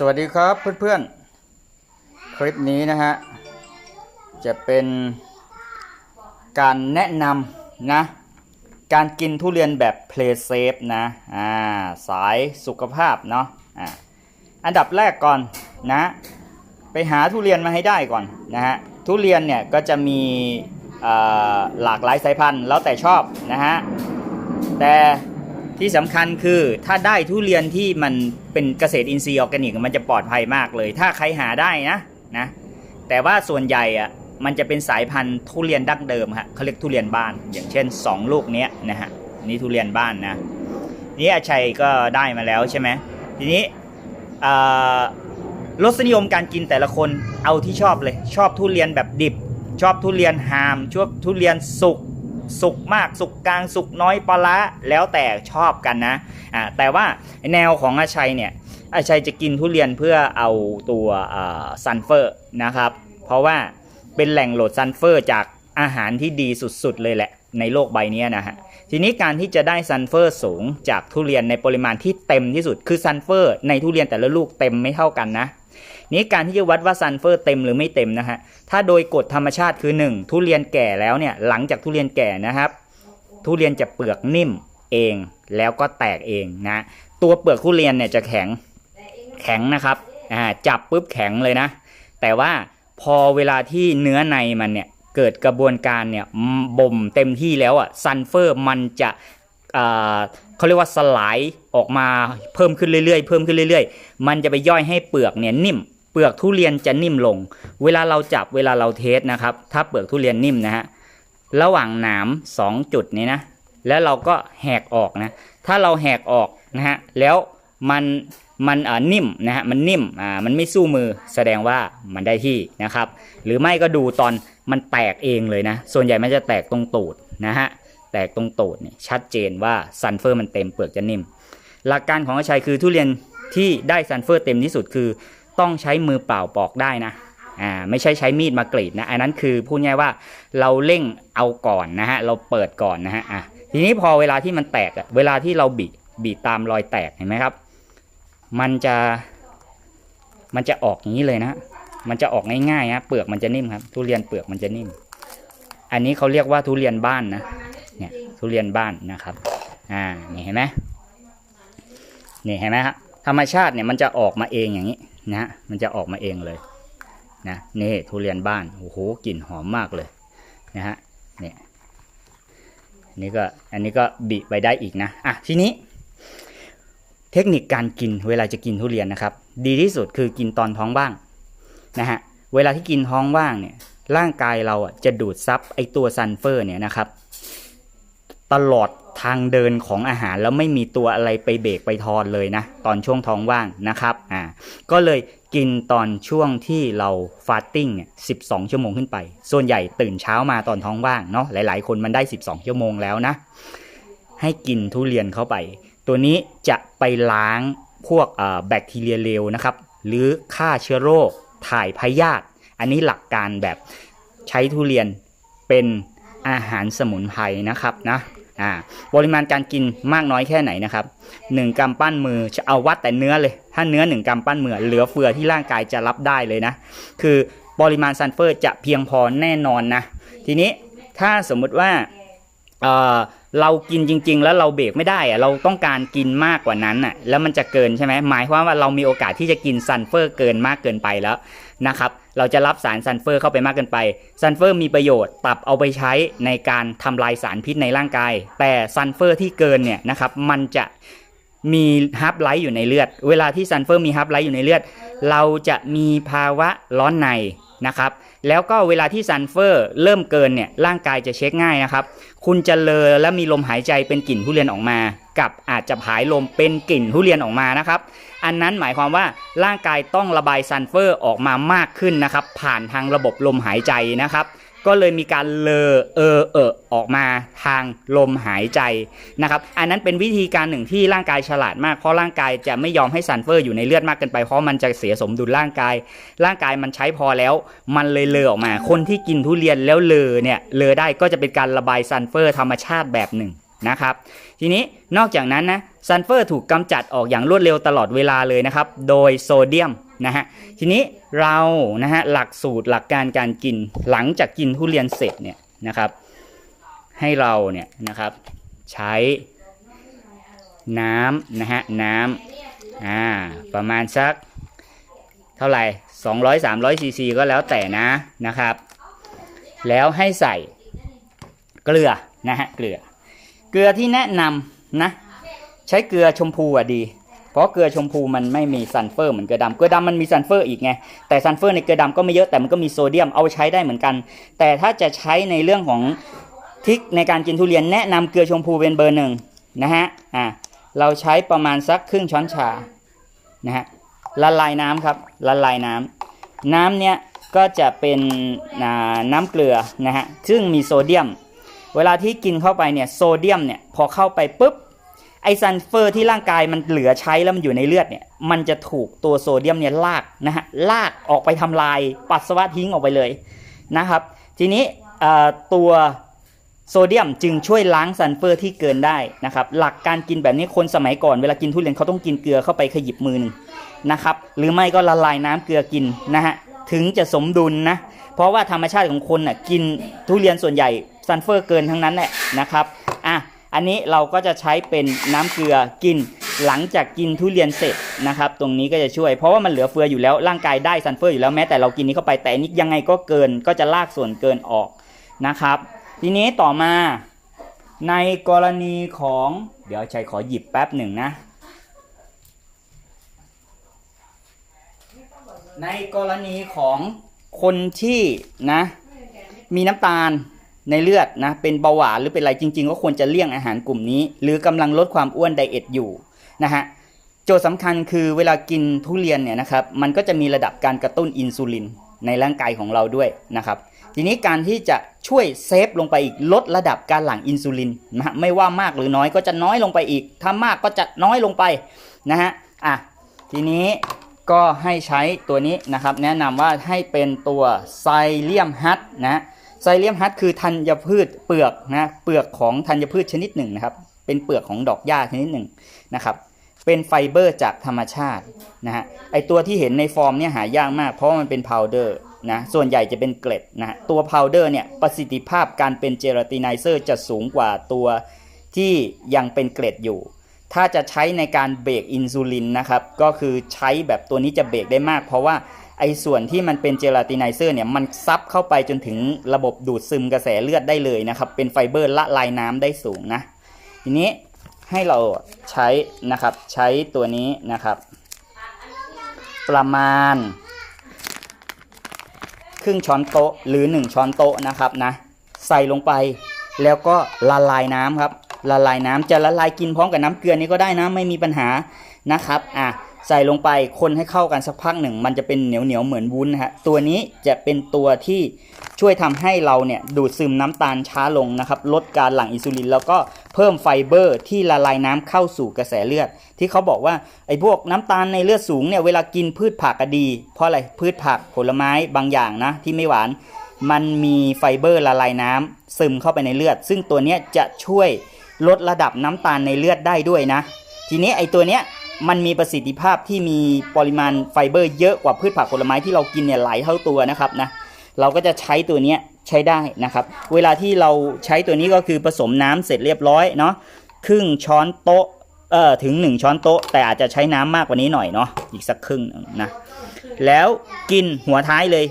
สวัสดีครับเพื่อนๆ คลิปนี้นะฮะ จะเป็นการแนะนำนะ การกินทุเรียนแบบ play safe นะอ่าสายสุขภาพเนาะอ่าอันดับแรกก่อนนะ ไปหาทุเรียนมาให้ได้ก่อนนะฮะ ทุเรียนเนี่ยก็จะมีอ่าหลากหลายสายพันธุ์แล้วแต่ชอบนะฮะ แต่ ที่สำคัญคือถ้าได้ทุเรียนที่มันเป็นเกษตรอินทรีย์ออร์แกนิกมันจะปลอดภัยมากเลย ถ้าใครหาได้นะนะแต่ว่าส่วนใหญ่อะมันจะเป็นสายพันธุ์ทุเรียนดั้งเดิมฮะเขาเรียกทุเรียนบ้าน อย่างเช่น 2 ลูกเนี้ยนะฮะนี่ทุเรียนบ้านนะนี่อาชัยก็ได้มาแล้วใช่ไหมทีนี้อ่ารสนิยมการกินแต่ละคนเอาที่ชอบเลย ชอบทุเรียนแบบดิบ ชอบทุเรียนหามชอบทุเรียนสุก สุกมากสุกกลางสุกน้อยปลาละแล้วแต่ชอบกันนะอ่าแต่ว่าแนวของอาชัยเนี่ยอาชัยจะกินทุเรียนเพื่อเอาตัวซันเฟอร์นะครับ เพราะว่าเป็นแหล่งโหลดซันเฟอร์จากอาหารที่ดีสุดๆเลยแหละในโลกใบนี้นะฮะ ทีนี้การที่จะได้ซันเฟอร์สูงจากทุเรียนในปริมาณที่เต็มที่สุด คือซันเฟอร์ในทุเรียนแต่ละลูกเต็มไม่เท่ากันนะ นี้การที่จะวัดว่าซันเฟอร์เต็มหรือไม่เต็มนะฮะ ถ้าโดยกฎธรรมชาติคือ 1 ทุเรียนแก่แล้วเนี่ยหลังจากทุเรียนแก่นะครับ ทุเรียนจะเปลือกนิ่มเองแล้วก็แตกเองนะตัวเปลือกทุเรียนเนี่ยจะแข็งแข็งนะครับอ่าจับปุ๊บแข็งเลยนะ แต่ว่าพอเวลาที่เนื้อในมันเนี่ยเกิดกระบวนการเนี่ยบ่มเต็มที่แล้วอะซันเฟอร์มันจะอ่าเขาเรียกว่าสลายออกมาเพิ่มขึ้นเรื่อยๆ เพิ่มขึ้นเรื่อยๆ มันจะไปย่อยให้เปลือกเนี่ยนิ่ม เปลือกทุเรียนจะนิ่มลง เวลาเราจับเวลาเราเทสนะครับ ถ้าเปลือกทุเรียนนิ่มนะฮะระหว่างหนามสองจุดนี้นะแล้วเราก็แหกออกนะถ้าเราแหกออกนะฮะแล้วมันมันอ่านิ่มนะฮะมันนิ่มอ่ามันไม่สู้มือแสดงว่ามันได้ที่นะครับ หรือไม่ก็ดูตอนมันแตกเองเลยนะ ส่วนใหญ่มันจะแตกตรงตูดนะฮะแตกตรงตูดเนี่ยชัดเจนว่าซันเฟอร์มันเต็มเปลือกจะนิ่ม หลักการของอาชัยคือทุเรียนที่ได้ซันเฟอร์เต็มที่สุดคือ ต้องใช้มือเปล่าปอกได้นะอ่าไม่ใช่ใช้มีดมากรีดนะอันนั้นคือพูดง่ายว่าเราเร่งเอาก่อนนะฮะเราเปิดก่อนนะฮะอะทีนี้พอเวลาที่มันแตกอะเวลาที่เราบีบบีบตามรอยแตกเห็นไหมครับ มันจะมันจะออกอย่างนี้เลยนะ มันจะออกง่ายๆนะเปลือกมันจะนิ่มครับ ทุเรียนเปลือกมันจะนิ่ม อันนี้เขาเรียกว่าทุเรียนบ้านนะเนี่ยทุเรียนบ้านนะครับ อ่านี่เห็นไหมนี่เห็นไหมฮะธรรมชาติเนี่ยมันจะออกมาเองอย่างนี้ นะ มันจะออกมาเองเลยนะนี่ทุเรียนบ้านโอ้โหกลิ่นหอมมากเลยนะฮะเนี่ยนี่ก็อันนี้ก็บีไปได้อีกนะอะทีนี้ เทคนิคการกินเวลาจะกินทุเรียนนะครับ ดีที่สุดคือกินตอนท้องว่างนะฮะเวลาที่กินท้องว่างเนี่ย ร่างกายเราอะจะดูดซับไอตัวซันเฟอร์เนี่ยนะครับ ตลอด ทางเดินของอาหารแล้วไม่มีตัวอะไรไปเบรกไปทอนเลยนะ ตอนช่วงท้องว่างนะครับอ่าก็เลยกินตอนช่วงที่เราฟาสติ้งเนี่ย12 ชั่วโมงขึ้นไป ส่วนใหญ่ตื่นเช้ามาตอนท้องว่างเนาะหลาย ๆ คนมันได้ 12 ชั่วโมงแล้วนะ ให้กินทุเรียนเข้าไป ตัวนี้จะไปล้างพวกแบคทีเรียเลวนะครับ หรือฆ่าเชื้อโรคถ่ายพยาธิอันนี้หลักการแบบใช้ทุเรียนเป็นอาหารสมุนไพรนะครับนะ อ่าปริมาณการกินมากน้อยแค่ไหนนะครับ1กรัมปั้นมือจะเอาวัดแต่เนื้อเลย ถ้าเนื้อ 1กรัมปั้นมือเหลือเฟือที่ร่างกายจะรับได้เลยนะ คือปริมาณซัลเฟอร์จะเพียงพอแน่นอนนะ ทีนี้ถ้าสมมุติว่าเออเรากินจริง ๆ แล้วเราเบรกไม่ได้อะเราต้องการกินมากกว่านั้นอะแล้วมันจะเกินใช่ไหมหมายความว่าเรามีโอกาสที่จะกินซัลเฟอร์เกินมากเกินไปแล้วนะครับ เราจะรับสารซัลเฟอร์เข้าไปมากเกินไป ซัลเฟอร์มีประโยชน์ตับเอาไปใช้ในการทำลายสารพิษในร่างกาย แต่ซัลเฟอร์ที่เกินเนี่ยนะครับมันจะมีฮับไลท์อยู่ในเลือด เวลาที่ซัลเฟอร์มีฮับไลท์อยู่ในเลือด เราจะมีภาวะร้อนในนะครับ แล้วก็เวลาที่ซัลเฟอร์เริ่มเกินเนี่ยร่างกายจะเช็คง่ายนะครับ คุณจะเลอและมีลมหายใจเป็นกลิ่นทุเรียนออกมา กับอาจจะผายลมเป็นกลิ่นทุเรียนออกมานะครับ อันนั้นหมายความว่าร่างกายต้องระบายซัลเฟอร์ออกมามากขึ้นนะครับ ผ่านทางระบบลมหายใจนะครับ ก็เลยมีการเลอเออเออออกมาทางลมหายใจนะครับ อันนั้นเป็นวิธีการหนึ่งที่ร่างกายฉลาดมากเพราะร่างกายจะไม่ยอมให้ซัลเฟอร์อยู่ในเลือดมากเกินไปเพราะมันจะเสียสมดุลร่างกาย ร่างกายมันใช้พอแล้ว มันเลยเลอออกมา คนที่กินทุเรียนแล้วเลอเนี่ยเลอได้ก็จะเป็นการระบายซัลเฟอร์ธรรมชาติแบบหนึ่ง นะครับ ทีนี้นอกจากนั้นนะซัลเฟอร์ถูกกำจัดออกอย่างรวดเร็วตลอดเวลาเลยนะครับ โดยโซเดียมนะฮะทีนี้เรานะฮะหลักสูตรหลักการการกินหลังจากกินทุเรียนเสร็จเนี่ยนะครับ ให้เราเนี่ยนะครับใช้น้ำนะฮะน้ำอ่าประมาณสักเท่าไหร่200 300ซีซีก็แล้วแต่นะนะครับ แล้วให้ใส่เกลือนะฮะเกลือ ลือที่แนะนำนะ ใช้เกลือชมพูอะดี เพราะเกลือชมพูมันไม่มีซัลเฟอร์เหมือนเกลือดำเกลือดำมันมีซัลเฟอร์อีกไงแต่ซัลเฟอร์ในเกลือดำก็ไม่เยอะแต่มันก็มีโซเดียมเอาใช้ได้เหมือนกัน แต่ถ้าจะใช้ในเรื่องของทิกในการกินทุเรียนแนะนำเกลือชมพูเป็นเบอร์หนึ่งนะฮะอ่าเราใช้ประมาณสักครึ่งช้อนชานะฮะละลายน้ำครับละลายน้ำน้ำเนี้ยก็จะเป็นน้ำเกลือนะฮะซึ่งมีโซเดียม เวลาที่กินเข้าไปเนี่ยโซเดียมเนี่ยพอเข้าไปปุ๊บไอซัลเฟอร์ที่ร่างกายมันเหลือใช้แล้วมันอยู่ในเลือดเนี่ยมันจะถูกตัวโซเดียมเนี่ยลากนะฮะลากออกไปทำลายปัสสาวะทิ้งออกไปเลยนะครับ ทีนี้ตัวโซเดียมจึงช่วยล้างซัลเฟอร์ที่เกินได้นะครับหลักการกินแบบนี้คนสมัยก่อนเวลากินทุเรียนเขาต้องกินเกลือเข้าไปขยิบมือนึงนะครับหรือไม่ก็ละลายน้ำเกลือกินนะฮะถึงจะสมดุลนะเพราะว่าธรรมชาติของคนน่ะกินทุเรียนส่วนใหญ่ ซัลเฟอร์เกินทั้งนั้นแหละนะครับอะอันนี้เราก็จะใช้เป็นน้ำเกลือกินหลังจากกินทุเรียนเสร็จนะครับ ตรงนี้ก็จะช่วย เพราะว่ามันเหลือเฟืออยู่แล้วร่างกายได้ซัลเฟอร์อยู่แล้วแม้แต่เรากินนี้เข้าไปแต่นนี้ยังไงก็เกินก็จะลากส่วนเกินออกนะครับ ทีนี้ต่อมาในกรณีของเดี๋ยวชัยขอหยิบแป๊บหนึ่งนะ ในกรณีของคนที่นะ มีน้ำตาล ในเลือดนะเป็นเบาหวานหรือเป็นอะไรจริง ๆ ก็ควรจะเลี่ยงอาหารกลุ่มนี้ หรือกำลังลดความอ้วนไดเอทอยู่นะฮะโจทย์สำคัญคือเวลากินทุเรียนเนี่ยนะครับมันก็จะมีระดับการกระตุ้นอินซูลินในร่างกายของเราด้วยนะครับทีนี้การที่จะช่วยเซฟลงไปอีกลดระดับการหลั่งอินซูลินนะฮะไม่ว่ามากหรือน้อยก็จะน้อยลงไปอีก ถ้ามากก็จะน้อยลงไปนะฮะอะทีนี้ก็ให้ใช้ตัวนี้นะครับ แนะนำว่าให้เป็นตัวไซเลียมฮัตนะ ไซเลียมฮัตคือธัญพืชเปลือกนะเปลือกของธัญพืชชนิดหนึ่งนะครับ เป็นเปลือกของดอกหญ้าชนิดหนึ่งนะครับเป็นไฟเบอร์จากธรรมชาตินะฮะไอตัวที่เห็นในฟอร์มเนี่ยหายากมาก เพราะว่ามันเป็นพาวเดอร์นะส่วนใหญ่จะเป็นเกล็ดนะตัวพาวเดอร์เนี่ยประสิทธิภาพการเป็นเจลาตินไนเซอร์จะสูงกว่าตัวที่ยังเป็นเกล็ดอยู่ ถ้าจะใช้ในการเบรกอินซูลินนะครับก็คือใช้แบบตัวนี้จะเบรกได้มาก เพราะว่า ไอ้ส่วนที่มันเป็นเจลาติไนเซอร์เนี่ยมันซับเข้าไปจนถึงระบบดูดซึมกระแสเลือดได้เลยนะครับ เป็นไฟเบอร์ละลายน้ำได้สูงนะ ทีนี้ให้เราใช้นะครับใช้ตัวนี้นะครับ ประมาณ ครึ่งช้อนโต๊ะหรือ 1 ช้อนโต๊ะนะครับนะใส่ลงไปแล้วก็ละลายน้ำครับละลายน้ำจะละลายกินพร้อมกับน้ำเกลือนี้ก็ได้นะไม่มีปัญหานะครับอะ ใส่ลงไปคนให้เข้ากันสักพักหนึ่ง มันจะเป็นเหนียวเหนียวเหมือนวุ้นนะฮะตัวนี้จะเป็นตัวที่ช่วยทำให้เราเนี่ยดูดซึมน้ำตาลช้าลงนะครับลดการหลั่งอินซูลิน แล้วก็เพิ่มไฟเบอร์ที่ละลายน้ำเข้าสู่กระแสเลือด ที่เขาบอกว่าไอ้พวกน้ำตาลในเลือดสูงเนี่ยเวลากินพืชผักก็ดี เพราะอะไรพืชผักผลไม้บางอย่างนะที่ไม่หวานมันมีไฟเบอร์ละลายน้ำซึมเข้าไปในเลือด ซึ่งตัวเนี้ยจะช่วยลดระดับน้ำตาลในเลือดได้ด้วยนะ ทีนี้ไอ้ตัวเนี้ย มันมีประสิทธิภาพที่มีปริมาณไฟเบอร์เยอะกว่าพืชผักผลไม้ที่เรากินเนี่ยหลายเท่าตัวนะครับนะเราก็จะใช้ตัวนี้ใช้ได้นะครับ เวลาที่เราใช้ตัวนี้ก็คือผสมน้ำเสร็จเรียบร้อยเนาะครึ่งช้อนโต๊ะเอ่อถึง 1 ช้อนโต๊ะ แต่อาจจะใช้น้ำมากกว่านี้หน่อยเนาะอีกสักครึ่งนะแล้วกินหัวท้ายเลย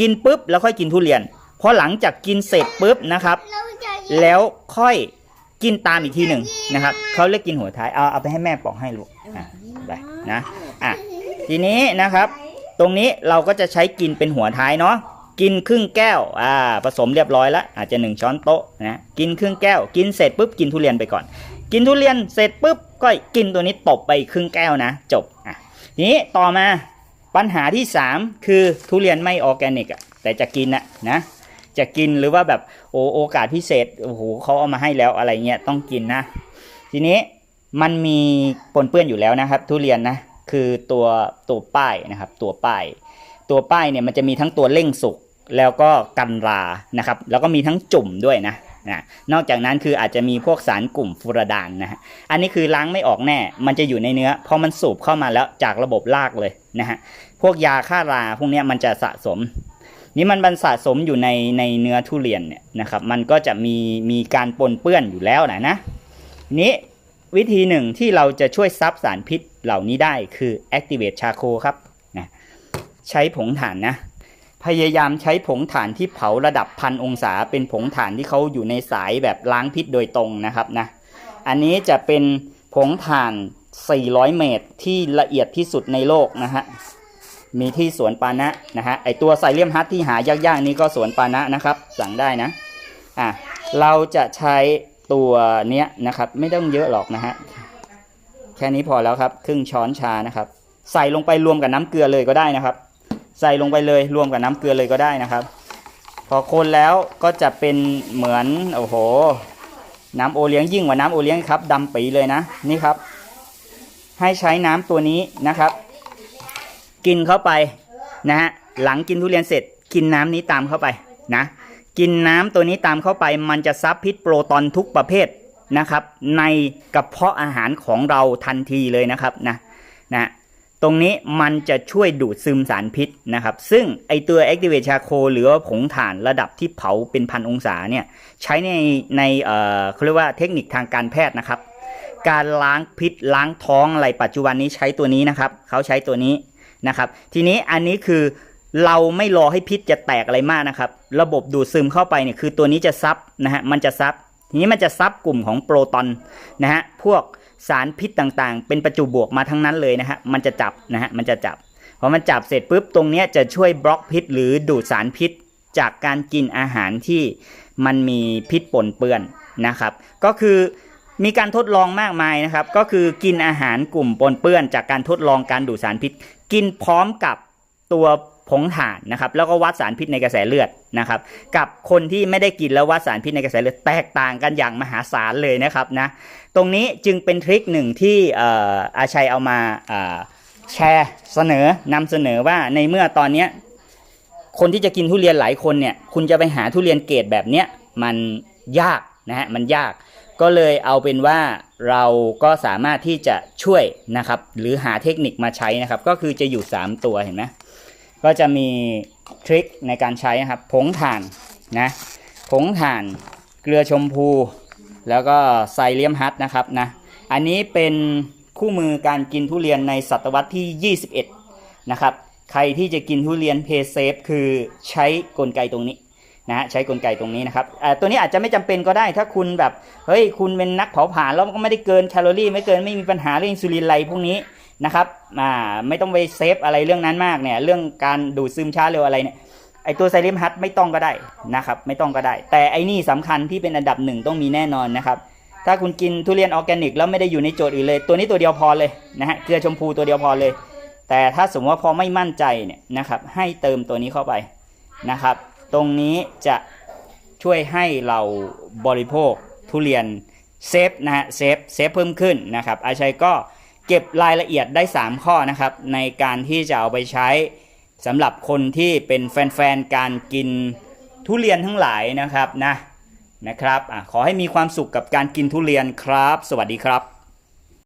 กินปุ๊บแล้วค่อยกินทุเรียนพอหลังจากกินเสร็จปุ๊บนะครับ แล้วค่อย กินตามอีกทีหนึ่งนะครับเขาเรียกกินหัวท้ายเอาเอาไปให้แม่ปอกให้ลูกอะไปนะอะทีนี้นะครับ ตรงนี้เราก็จะใช้กินเป็นหัวท้ายเนาะกินครึ่งแก้วอ่าผสมเรียบร้อยแล้วอาจจะหนึ่งช้อนโต๊ะนะกินครึ่งแก้ว กินเสร็จปุ๊บกินทุเรียนไปก่อน กินทุเรียนเสร็จปุ๊บก็กินตัวนี้ตบไปครึ่งแก้วนะ จบอะทีนี้ต่อมาปัญหาที่ 3 คือทุเรียนไม่ออร์แกนิกอะแต่จะกินอะนะ จะกินหรือว่าแบบโอโอกาสพิเศษโอ้โหเขาเอามาให้แล้วอะไรเงี้ยต้องกินนะ ทีนี้มันมีปนเปื้อนอยู่แล้วนะครับ ทุเรียนนะคือตัวตัวป้ายนะครับ ตัวป้าย ตัวป้ายเนี่ยมันจะมีทั้งตัวเร่งสุกแล้วก็กันรานะครับ แล้วก็มีทั้งจุ่มด้วยนะนะนอกจากนั้นคืออาจจะมีพวกสารกลุ่มฟูรดานนะฮะอันนี้คือล้างไม่ออกแน่ มันจะอยู่ในเนื้อพอมันสูบเข้ามาแล้วจากระบบรากเลยนะฮะพวกยาฆ่าราพวกนี้มันจะสะสม นี่มันบรรสะสมอยู่ในในเนื้อทุเรียนเนี่ยนะครับ มันก็จะมีมีการปนเปื้อนอยู่แล้วนะนะนี้วิธีหนึ่งที่เราจะช่วยซับสารพิษเหล่านี้ได้คือ activate charcoal ครับนะใช้ผงถ่านนะ พยายามใช้ผงถ่านที่เผาระดับพันองศา เป็นผงถ่านที่เขาอยู่ในสายแบบล้างพิษโดยตรงนะครับนะ อันนี้จะเป็นผงถ่าน 400 เมตรที่ละเอียดที่สุดในโลกนะฮะ มีที่สวนปานะนะฮะไอตัวไซเลียมฮัทที่หายากๆนี้ก็สวนปานะนะครับ สั่งได้นะอะเราจะใช้ตัวเนี้ยนะครับ ไม่ต้องเยอะหรอกนะฮะแค่นี้พอแล้วครับ ครึ่งช้อนชานะครับ ใส่ลงไปรวมกับน้ำเกลือเลยก็ได้นะครับ ใส่ลงไปเลยรวมกับน้ำเกลือเลยก็ได้นะครับ พอคนแล้วก็จะเป็นเหมือนโอ้โห น้ำโอเลี้ยงยิ่งกว่าน้ำโอเลี้ยงครับดำปีเลยนะนี่ครับ ให้ใช้น้ำตัวนี้นะครับ กินเข้าไปนะฮะหลังกินทุเรียนเสร็จ กินน้ำนี้ตามเข้าไปนะกินน้ำตัวนี้ตามเข้าไป มันจะซับพิษโปรตอนทุกประเภทนะครับ ในกระเพาะอาหารของเราทันทีเลยนะครับนะนะตรงนี้มันจะช่วยดูดซึมสารพิษนะครับ ซึ่งไอตัว Activate Charcoal หรือว่าผงถ่านระดับที่เผาเป็นพันองศาเนี่ยใช้ในในเอ่อเขาเรียกว่าเทคนิคทางการแพทย์นะครับ การล้างพิษล้างท้องอะไรปัจจุบันนี้ใช้ตัวนี้นะครับ เขาใช้ตัวนี้ นะครับทีนี้อันนี้คือเราไม่รอให้พิษจะแตกอะไรมากนะครับ ระบบดูดซึมเข้าไปเนี่ยคือตัวนี้จะซับนะฮะมันจะซับทีนี้มันจะซับกลุ่มของโปรตอนนะฮะพวกสารพิษต่างๆ เป็นประจุบวกมาทั้งนั้นเลยนะฮะมันจะจับนะฮะมันจะจับพอมันจับเสร็จปุ๊บตรงเนี้ยจะช่วยบล็อกพิษหรือดูดสารพิษจากการกินอาหารที่มันมีพิษปนเปื้อนนะครับ ก็คือ มีการทดลองมากมายนะครับ ก็คือกินอาหารกลุ่มปนเปื้อน จากการทดลองการดูดสารพิษ กินพร้อมกับตัวผงถ่านนะครับ แล้วก็วัดสารพิษในกระแสเลือดนะครับ กับคนที่ไม่ได้กินแล้ววัดสารพิษในกระแสเลือดแตกต่างกันอย่างมหาศาลเลยนะครับนะ ตรงนี้จึงเป็นทริคหนึ่งที่ออาชัยเอามาแชร์เสนอนำเสนอว่าในเมื่อตอนเนี้คนที่จะกินทุเรียนหลายคนเนี่ย คุณจะไปหาทุเรียนเกรดแบบเนี้ยมันยากนะฮะมันยาก ก็เลยเอาเป็นว่าเราก็สามารถที่จะช่วยนะครับ หรือหาเทคนิคมาใช้นะครับ ก็คือจะอยู่ 3 ตัวเห็นไหมก็จะมีทริคในการใช้นะครับ ผงถ่านนะผงถ่านเกลือชมพู แล้วก็ไซเลียมฮัทนะครับนะอันนี้เป็นคู่มือการกินทุเรียนในศตวรรษที่ 21 นะครับ ใครที่จะกินทุเรียนเพเซฟคือใช้กลไกตรงนี้ นะฮะใช้กลไกตรงนี้นะครับตัวนี้อาจจะไม่จำเป็นก็ได้ถ้าคุณแบบเฮ้ยคุณเป็นนักเผาผลาญแล้วก็ไม่ได้เกินแคลอรี่ ไม่เกินไม่มีปัญหาเรื่องอินซูลินไรพวกนี้นะครับอ่าไม่ต้องไปเซฟอะไรเรื่องนั้นมากเนี่ยเรื่องการดูดซึมช้าเร็วอะไรเนี่ยไอตัวไซเลมฮัทไม่ต้องก็ได้นะครับไม่ต้องก็ได้ แต่ไอนี่สำคัญที่เป็นอันดับหนึ่งต้องมีแน่นอนนะครับถ้าคุณกินทุเรียนออร์แกนิก แล้วไม่ได้อยู่ในโจทย์อื่นเลย ตัวนี้ตัวเดียวพอเลยนะฮะเกลือชมพูตัวเดียวพอเลย แต่ถ้าสมมติว่าพอไม่มั่นใจเนี่ยนะครับให้เติมตัวนี้เข้าไปนะครับ ตรงนี้จะช่วยให้เราบริโภคทุเรียนเซฟนะฮะเซฟเซฟเพิ่มขึ้นนะครับอาชัยก็เก็บรายละเอียดได้ 3 ข้อนะครับ ในการที่จะเอาไปใช้สำหรับคนที่เป็นแฟนๆการกินทุเรียนทั้งหลายนะครับนะนะครับอขอให้มีความสุขกับการกินทุเรียนครับ สวัสดีครับ